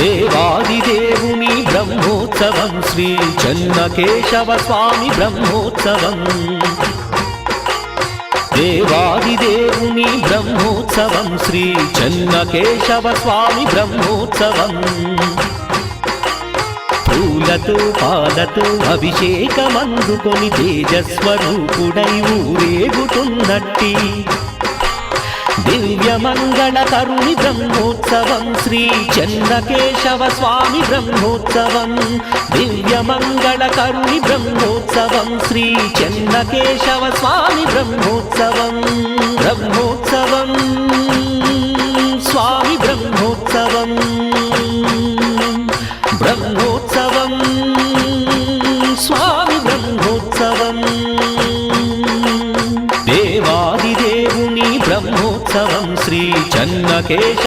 దేవాదిదేవుని బ్రహ్మోత్సవం శ్రీ చెన్నకేశవ స్వామి బ్రహ్మోత్సవం. దేవాదిదేవుని బ్రహ్మోత్సవం శ్రీ చెన్నకేశవ స్వామి బ్రహ్మోత్సవం. పూలతో పాలతో అభిషేకమందుకొని తేజస్వరూపుడై ఊరేగుతున్నట్టి దివ్యమంగళ కరుణి బ్రహ్మోత్సవం శ్రీ చంద్రకేశవ స్వామి బ్రహ్మోత్సవం. దివ్యమంగళ కరుణి బ్రహ్మోత్సవం శ్రీ చంద్రకేశవ స్వామి బ్రహ్మోత్సవం. బ్రహ్మోత్సవం స్వామి బ్రహ్మోత్సవం. బ్రహ్మోత్సవం స్వామి బ్రహ్మోత్సవం. బ్రహ్మోత్సవం శ్రీ చెన్నకేశ